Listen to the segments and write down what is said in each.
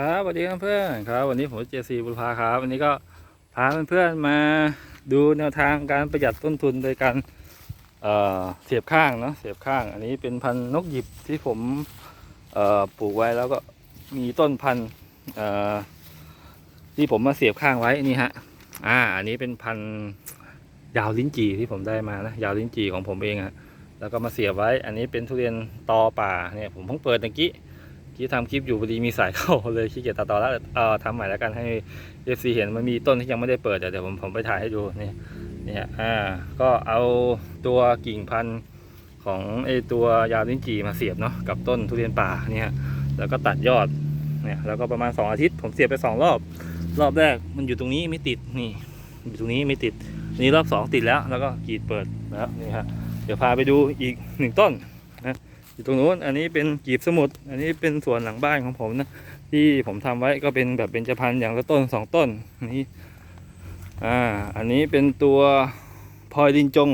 ครับสวัสดีครับเพื่อนครับ วันนี้ผมเจซีบุรพาครับ วันนี้ก็พาเพื่อนๆมาดูแนวทางการประหยัดต้นทุนโดยการเเสียบข้างเนาะเสียบข้าง อันนี้เป็นพันธุ์นกหยิบที่ผมปลูกไว้แล้วก็มีต้นพันธุ์ที่ผมมาเสียบข้างไว้นี่ฮะอ่าอันนี้เป็นพันธุ์ยาวลิ้นจี่ที่ผมได้มานะยาวลิ้นจี่ของผมเองอะแล้วก็มาเสียบไว้ อันนี้เป็นทุเรียนตอป่าเนี่ยผมเพิ่งเปิดตะกี้ ที่ทำคลิปอยู่พอดีมีสายเข้าเลยขี้เกียจตัดต่อแล้วเอ่อทำใหม่แล้วกันให้เอฟซีเห็นมันมีต้นที่ยังไม่ได้เปิด เดี๋ยวผมผมไปถ่ายให้ดูนี่นี่ฮะอ่าก็เอาตัวกิ่งพันธุ์ของไอตัวยาลิ้นจี่มาเสียบเนาะกับต้นทุเรียนป่าเนี่ยแล้วก็ตัดยอดเนี่ยแล้วก็ประมาณ 2 อาทิตย์ ผมเสียบไป 2 รอบ รอบแรกมันอยู่ตรงนี้ไม่ติดนี่อยู่ตรงนี้ไม่ติดนี่รอบ 2 ติดแล้วแล้วก็กรีดเปิดแล้วนี่ฮะเดี๋ยวพาไปดูอีกหนึ่งต้น อยู่ตรงนู้นอันนี้เป็นกีบสมุด อันนี้เป็นสวนหลังบ้านของผมนะ ที่ผมทำไว้ก็เป็นแบบเป็นจพันอย่างละต้นสองต้นนี่อ่าอันนี้เป็นตัวพลอยดินจง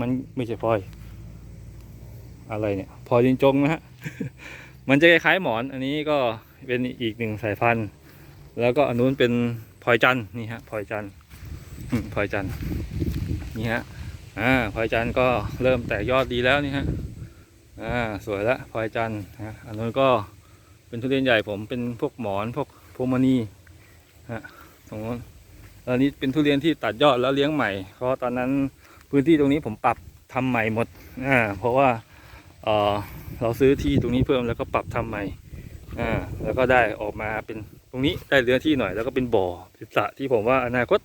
มันไม่ใช่พลอย อะไรเนี่ยพลอยดินจงนะฮะมันจะคล้ายๆหมอน อันนี้ก็เป็นอีกหนึ่งสายพันธุ์ แล้วก็อันนู้นเป็นพลอยจันทร์นี่ฮะพลอยจันทร์พลอยจันทร์นี่ฮะอ่าพลอยจันทร์ก็เริ่มแตกยอดดีแล้วนี่ฮะ อ่าสวยละพลอยจันทร์นะอันนู้นก็เป็นทุเรียนใหญ่ผมเป็นพวกหมอนพวกพวงมณีฮะตรงนู้นอันนี้เป็นทุเรียนที่ตัดยอดแล้วเลี้ยงใหม่ เพราะตอนนั้นพื้นที่ตรงนี้ผมปรับทำใหม่หมดอ่าเพราะว่าเออเราซื้อที่ตรงนี้เพิ่มแล้วก็ปรับทำใหม่อ่าแล้วก็ได้ออกมาเป็นตรงนี้ได้เรือที่หน่อยแล้วก็เป็นบ่อเป็นสระที่ผมว่าอนาคต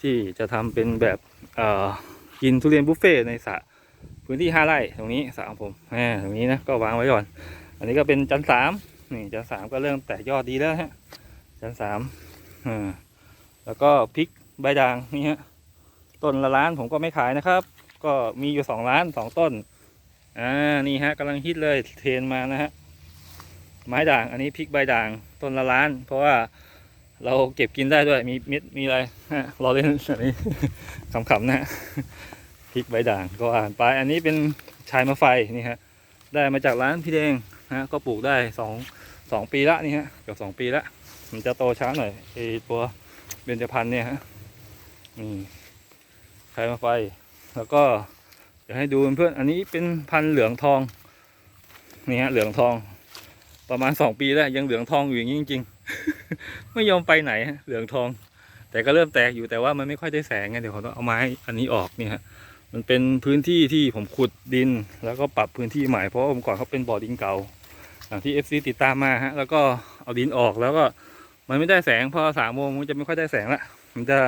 ที่จะทำเป็นแบบเอ่อกินทุเรียนบุฟเฟ่ในสระ พื้นที่ห้าไร่ตรงนี้สระของผมอ่าตรงนี้นะก็วางไว้ก่อน อันนี้ก็เป็นจันสามนี่จันสามก็เริ่มแตกยอดดีแล้วฮะจันสามอ่าแล้วก็พริกใบด่างนี่ฮะต้นละล้านผมก็ไม่ขายนะครับ ก็มีอยู่สองล้านสองต้นอ่านี่ฮะกำลังฮิตเลยเทรนมานะฮะไม้ด่างอันนี้พริกใบด่างต้นละล้าน เพราะว่าเราเก็บกินได้ด้วยมีเม็ดมีอะไรฮะรอเล่นอันนี้ขำๆนะฮะ ริกใบด่างก็อ่านไป อันนี้เป็นชายมะไฟนี่ฮะได้มาจากร้านพี่แดงนะก็ปลูกได้สองสองปีละนี่ฮะเกือบสองปีละมันจะโตช้าหน่อยไอตัวเบญจพรรณเนี่ยฮะนี่ชายมะไฟ แล้วก็เดี๋ยวให้ดูเพื่อนอันนี้เป็นพันธุ์เหลืองทองนี่ฮะเหลืองทอง ประมาณสองปีแล้วยังเหลืองทองอยู่อย่างนี้จริง ๆ ไม่ยอมไปไหนเหลืองทอง แต่ก็เริ่มแตกอยู่แต่ว่ามันไม่ค่อยได้แสงไงเดี๋ยวผมต้องเอาไม้อันนี้ออกนี่ฮะ มันเป็นพื้นที่ที่ผมขุดดิน แล้วก็ปรับพื้นที่ใหม่เพราะว่าเมื่อก่อนเขาเป็นบ่อดินเก่าอย่างที่ FC ติดตามมาฮะแล้วก็เอาดินออกแล้วก็มันไม่ได้แสงพอสามโมงมันจะไม่ค่อยได้แสงละมันจะ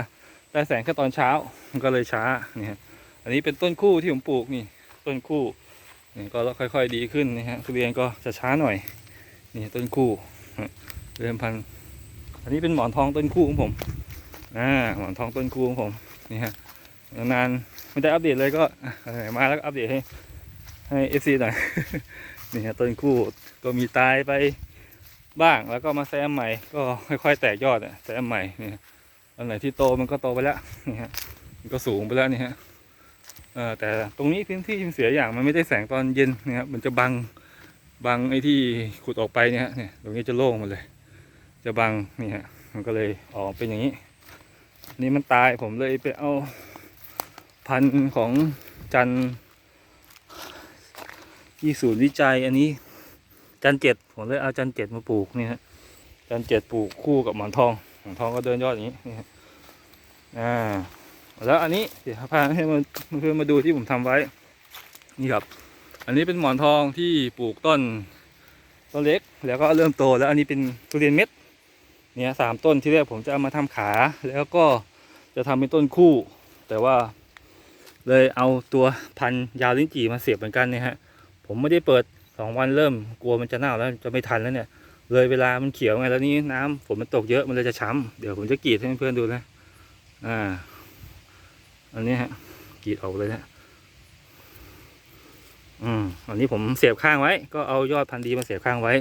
ได้แสงแค่ตอนเช้ามันก็เลยช้าเนี่ฮะอันนี้เป็นต้นคู่ที่ผมปลูกนี่ต้นคู่นี่ก็ค่อยๆดีขึ้นนี่ฮะทุเรียนก็จะช้าหน่อยนี่ต้นคู่เริ่มพันอันนี้เป็นหมอนทองต้นคู่ของผมอ่าหมอนทองต้นคู่ของผมนี่ฮะ นานไม่ได้อัปเดตเลยก็มาแล้วอัปเดตให้ให้เอฟซีหน่อยนี่ฮะต้นคู่ก็มีตายไปบ้างแล้วก็มาแซมใหม่ ก็ค่อยๆแตกยอดอะแซมใหม่นี่อันไหนที่โตมันก็โตไปแล้วนี่ฮะมันก็สูงไปแล้วนี่ฮะเออแต่ตรงนี้พื้นที่มันเสียอย่างมันไม่ได้แสงตอนเย็นนะครับมันจะบังบังไอ้ที่ขุดออกไปเนี่ยฮะเนี่ยตรงนี้จะโล่งหมดเลย จะบังนี่ฮะมันก็เลยออกเป็นอย่างนี้ นี่มันตายผมเลยไปเอา พันธุ์ของจันที่ศูนย์วิจัยอันนี้ จันเจ็ดผมเลยเอาจันเจ็ดมาปลูกนี่ฮะจันเจ็ดปลูกคู่กับหมอนทองหมอนทองก็เดินยอดอย่างนี้นี่ฮะอ่าแล้วอันนี้เดี๋ยวพาให้มาเพื่อนมาดูที่ผมทำไว้ นี่ครับ อันนี้เป็นหมอนทองที่ปลูกต้นต้นเล็กแล้วก็เริ่มโตแล้วอันนี้เป็นทุเรียนเม็ดเนี่ยสามต้นที่แรกผมจะเอามาทำขาแล้วก็จะทำเป็นต้นคู่ แต่ว่า เลยเอาตัวพันธุ์ยาวลิ้นจี่มาเสียบเหมือนกันเนี่ยฮะ ผมไม่ได้เปิดสองวันเริ่มกลัวมันจะเน่าแล้วจะไม่ทันแล้วเนี่ย เลยเวลามันเขียวไงแล้วนี่น้ำฝนมันตกเยอะมันเลยจะช้ำเดี๋ยวผมจะกรีดให้เพื่อนดูนะอ่า อันนี้ฮะกรีดออกเลยนะอืมอันนี้ผมเสียบข้างไว้ ก็เอายอดพันธุ์ดีมาเสียบข้างไว้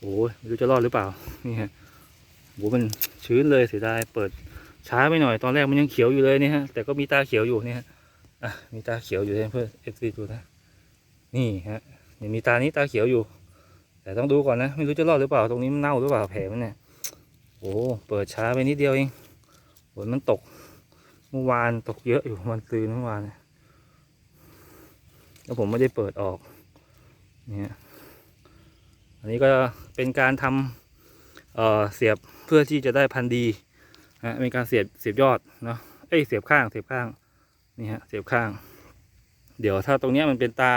โอ้ยไม่รู้จะรอดหรือเปล่านี่ฮะโหมันชื้นเลยเสียดายเปิดช้าไปหน่อยตอนแรกมันยังเขียวอยู่เลยเนี่ยฮะแต่ก็มีตาเขียวอยู่เนี่ยฮะ อะมีตาเขียวอยู่เลยเพื่อนเอฟซีดูนะนี่ฮะยังมีตานี้ตาเขียวอยู่ แต่ต้องดูก่อนนะ ไม่รู้จะรอดหรือเปล่าตรงนี้มันเน่าหรือเปล่าแผลมันเนี่ยโอ้เปิดช้าไปนิดเดียวเองฝนมันตกเมื่อวานตกเยอะอยู่วันตื่นเมื่อวานแล้วผมไม่ได้เปิดออกเนี่ยอันนี้ก็เป็นการทำเอ่อเสียบเพื่อที่จะได้พันดีนะเป็นการเสียบเสียบยอดเนาะเอ้ยเสียบข้างเสียบข้าง นี่ฮะเสียบข้าง เดี๋ยวถ้าตรงนี้มันเป็นตา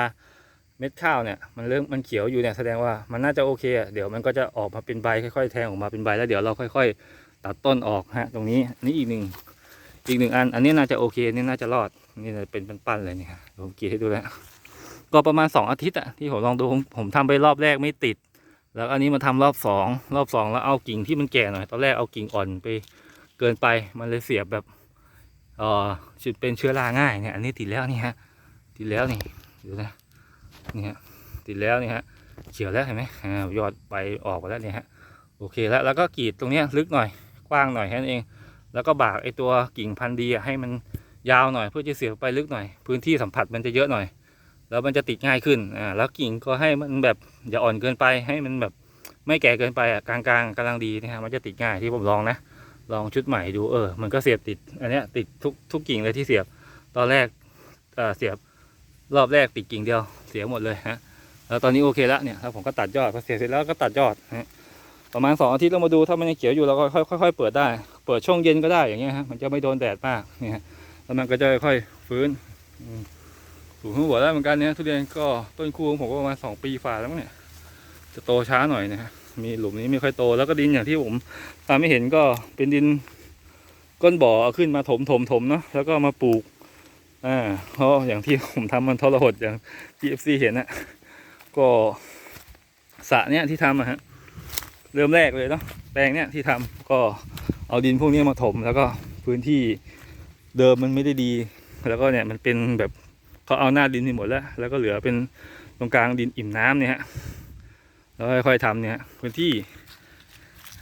เม็ดข้าวเนี่ยมันเริ่มมันเขียวอยู่เนี่ยแสดงว่ามันน่าจะโอเคอะเดี๋ยวมันก็จะออกมาเป็นใบค่อยๆแทงออกมาเป็นใบแล้วเดี๋ยวเราค่อย ๆ ตัดต้นออกฮะ ตรงนี้นี่อีกหนึ่งอีกหนึ่งอัน อันนี้น่าจะโอเคนี่น่าจะรอดนี่เป็นปั้นๆเลยเนี่ยผมกรีดให้ดูแล้วก็ประมาณสองอาทิตย์อะที่ผมลองดูผมผมทำไปรอบแรกไม่ติด แล้วอันนี้มาทำรอบสองรอบสองแล้วเอากิ่งที่มันแก่หน่อยตอนแรกเอากิ่งอ่อนไปเกินไปมันเลยเสียบแบบ เอ่อจุดเป็นเชื้อราง่ายเนี่ยอันนี้ติดแล้วนี่ฮะติดแล้วนี่ดูนะนี่ฮะติดแล้วนี่ฮะเขียวแล้วเห็นไหมยอดใบออกมาแล้วเนี่ยฮะโอเคแล้วแล้วก็กรีดตรงเนี้ยลึกหน่อยกว้างหน่อยแค่นั้นเอง แล้วก็บากไอตัวกิ่งพันธุ์ดีให้มันยาวหน่อยเพื่อจะเสียบไปลึกหน่อย พื้นที่สัมผัสมันจะเยอะหน่อย แล้วมันจะติดง่ายขึ้นอ่าแล้วกิ่งก็ให้มันแบบอย่าอ่อนเกินไปให้มันแบบไม่แก่เกินไปอะกลางๆกำลังดีนะฮะมันจะติดง่ายที่ผมลองนะ ลองชุดใหม่ดูเออ มันก็เสียบติด อันเนี้ยติดทุกทุกกิ่งเลยที่เสียบ ตอนแรกเออเสียบรอบแรกติดกิ่งเดียวเสียหมดเลยฮะ แล้วตอนนี้โอเคแล้วเนี่ยแล้วผมก็ตัดยอดพอเสียบเสร็จแล้วก็ตัดยอดฮะประมาณสองอาทิตย์เรามาดูถ้ามันยังเขียวอยู่เราก็ค่อยๆค่อยเปิดได้ เปิดช่วงเย็นก็ได้อย่างเงี้ยฮะมันจะไม่โดนแดดมากเนี่ยแล้วมันก็จะค่อยฟื้นสูงขึ้นหัวได้เหมือนกันเนี่ยทุเรียนก็ต้นคูของผมก็ประมาณสองปีฝ่าแล้วเนี่ยจะโตช้าหน่อยนะฮะ มีหลุมนี้ไม่ค่อยโตแล้วก็ดินอย่างที่ผมตามไม่เห็นก็เป็นดินก้นบ่อเอาขึ้นมาถมถมถมเนาะแล้วก็มาปลูกอ่าเพราะอย่างที่ผมทำมันทรหดอย่างที่เอฟซีเห็นนะก็สระเนี่ยที่ทำอะฮะเริ่มแรกเลยเนาะแปลงเนี่ยที่ทำก็เอาดินพวกนี้มาถม แล้วก็พื้นที่เดิมมันไม่ได้ดี แล้วก็เนี่ยมันเป็นแบบเขาเอาหน้าดินไปหมดแล้ว แล้วก็เหลือเป็นตรงกลางดินอิ่มน้ำเนี่ยฮะ แล้วค่อยๆทำเนี่ยพื้นที่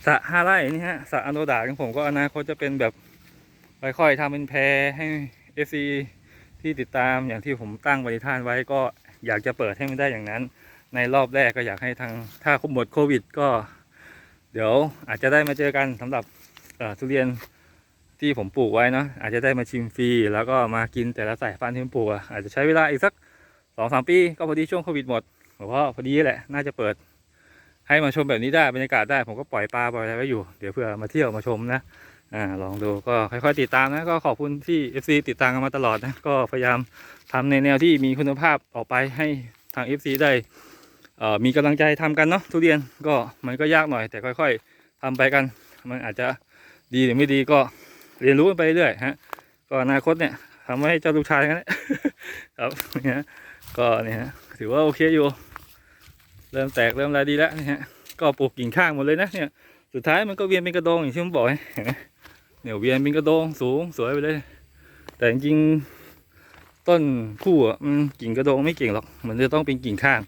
สระห้าไร่นี่ฮะสระอโนโดาของผมก็อนาคตจะเป็นแบบค่อยๆทำเป็นแพรให้เอซีที่ติดตามอย่างที่ผมตั้งปณิธานไว้ก็อยากจะเปิดให้มันได้อย่างนั้น ในรอบแรกก็อยากให้ทางถ้าหมดโควิดก็ เดี๋ยวอาจจะได้มาเจอกันสำหรับทุเรียนที่ผมปลูกไว้เนาะอาจจะได้มาชิมฟรี แล้วก็มากินแต่ละสายพันธุ์ที่ผมปลูกอะอาจจะใช้เวลาอีกสักสองสามปี ก็พอดีช่วงโควิดหมดผมว่าพอดีแหละน่าจะเปิด ให้มาชมแบบนี้ได้บรรยากาศได้ผมก็ปล่อยปลาปล่อยอะไรไว้อยู่เดี๋ยวเพื่อมาเที่ยวมาชมนะอ่าลองดูก็ค่อยๆติดตามนะก็ขอบคุณที่ FC ติดตามกันมาตลอดนะก็พยายามทำในแนวที่มีคุณภาพออกไปให้ทาง FC ได้มีกำลังใจทำกันเนาะทุเรียนก็มันก็ยากหน่อย แต่ค่อย ๆทำไปกัน มันอาจจะดีหรือไม่ดีก็เรียนรู้กันไปเรื่อยฮะก็อนาคตเนี่ยทำให้เจ้าลูกชายกันแหละครับเนี่ยก็เนี่ยถือว่าโอเคอยู่ เริ่มแตกเริ่มอะไรดีแล้วนี่ยฮะก็ปลูกกิ่งข้างหมดเลยนะเนี่ยสุดท้ายมันก็เวียนเป็นกระโดงอย่างที่ผมบอกเห็นไหมเนี่ยเวียนเป็นกระโดงสูงสวยไปเลย แต่จริงต้นคู่อะกิ่งกระโดงไม่เก่งหรอกมันจะต้องเป็นกิ่งข้าง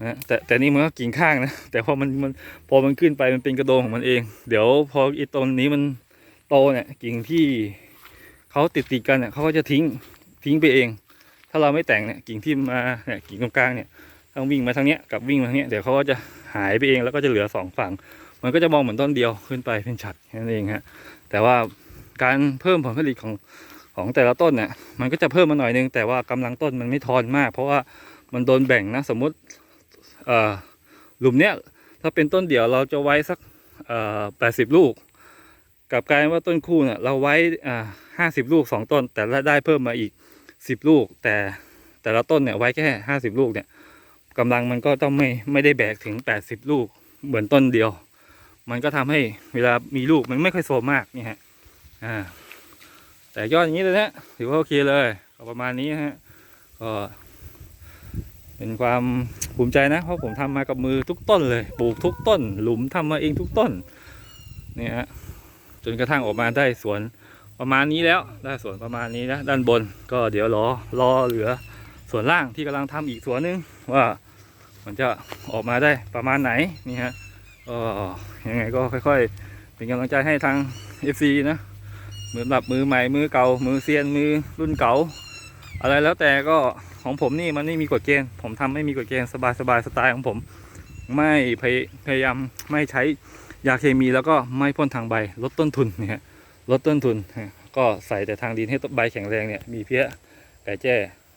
นะแต่แต่นี่มันก็กิ่งข้างนะแต่พอมันมันพอมันขึ้นไปมันเป็นกระโดงของมันเอง เดี๋ยวพออีต้นนี้มันโตเนี่ยกิ่งที่เขาติดติดกันเนี่ยเขาก็จะทิ้งทิ้งไปเอง ถ้าเราไม่แต่งเนี่ยกิ่งที่มาเนี่ยกิ่งตรงกลางเนี่ย ต้องวิ่งมาทางเนี้ยกับวิ่งมาทางเนี้ยเดี๋ยวเขาก็จะหายไปเองแล้วก็จะเหลือสองฝั่ง มันก็จะมองเหมือนต้นเดียวขึ้นไปเป็นฉัดแค่นั้นเองฮะแต่ว่าการเพิ่มผลผลิตของของแต่ละต้นเนี่ยมันก็จะเพิ่มมาหน่อยนึง แต่ว่ากำลังต้นมันไม่ทอนมาก เพราะว่ามันโดนแบ่งนะสมมุติเอ่อหลุมเนี้ยถ้าเป็นต้นเดียวเราจะไว้สักเอ่อแปดสิบลูกกับกายว่าต้นคู่เนี่ยเราไว้อ่าห้าสิบลูกสองต้น แต่ละได้เพิ่มมาอีกสิบลูก แต่แต่ละต้นเนี่ยไว้แค่ห้าสิบลูกเนี่ย กำลังมันก็ต้องไม่ไม่ได้แบกถึงแปดสิบลูกเหมือนต้นเดียว มันก็ทำให้เวลามีลูกมันไม่ค่อยโซมมากนี่ฮะอ่าแต่ยอดอย่างนี้เลยนะถือว่าโอเคเลยก็ประมาณนี้ฮะก็เป็นความภูมิใจนะเพราะผมทำมากับมือทุกต้นเลยปลูกทุกต้น หลุมทำมาเองทุกต้นเนี่ยฮะจนกระทั่งออกมาได้สวนประมาณนี้แล้วได้สวนประมาณนี้นะด้านบนก็เดี๋ยวรอรอเหลือส่วนล่างที่กำลังทำอีกสวนหนึงว่า มันจะออกมาได้ประมาณไหนนี่ฮะก็ยังไงก็ค่อย ๆ เป็นกำลังใจให้ทาง FC นะเหมือนแบบมือใหม่มือเก่า มือเซียนมือรุ่นเก่า อะไรแล้วแต่ก็ของผมนี่มันไม่มีกฎเกณฑ์ ผมทำไม่มีกฎเกณฑ์สบายสบายๆสไตล์ของผม ไม่พยพยายามไม่ใช้ยาเคมีแล้วก็ไม่พ่นทางใบลดต้นทุนเนี่ยฮะลดต้นทุน ก็ใส่แต่ทางดินให้ต้นใบแข็งแรงเนี่ยมีเพี้ยไก่แจ้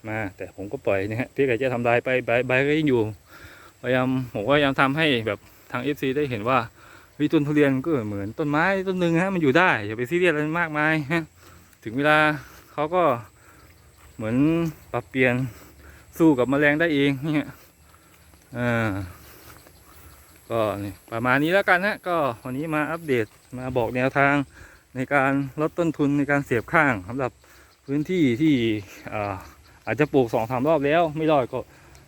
มา แต่ผมก็ปล่อยนี่ยฮะพี้ยไก่จ้ทำลายไปใบใบก็ยังอยู่พยายามผมก็พยายามทำให้แบบทาง FC ได้เห็นว่าวิต้นทุเรียนก็เหมือนต้นไม้ต้นหนึ่งฮะมันอยู่ได้อย่าไปซีเรียสอะไรมากมายฮะถึงเวลาเขาก็เหมือนปรับเปลี่ยนสู้กับแมลงได้เองเนี่ยอ่าก็นี่ประมาณนี้แล้วกันฮะก็วันนี้มาอัปเดตมาบอกแนวทางในการลดต้นทุนในการเสียบข้างสำหรับพื้นที่ที่อ่า อาจจะปลูกสองสามรอบแล้ว ไม่รอดก็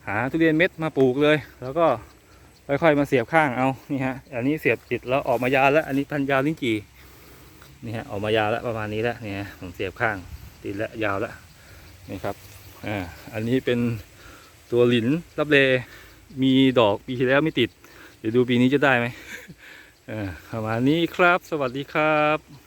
หาทุเรียนเม็ดมาปลูกเลย แล้วก็ค่อยๆมาเสียบข้างเอานี่ฮะอันนี้เสียบติดแล้วออกมายาวแล้ว อันนี้พันยาวลิ้นจี่นี่ฮะออกมายาวแล้วประมาณนี้แล้วเนี่ฮะผมเสียบข้าง ติดแล้วยาวแล้วนี่ครับอ่าอันนี้เป็นตัวหลินรับเลมีดอกปีที่แล้วไม่ติด เดี๋ยวดูปีนี้จะได้ไหมเออประมาณนี้ครับ สวัสดีครับ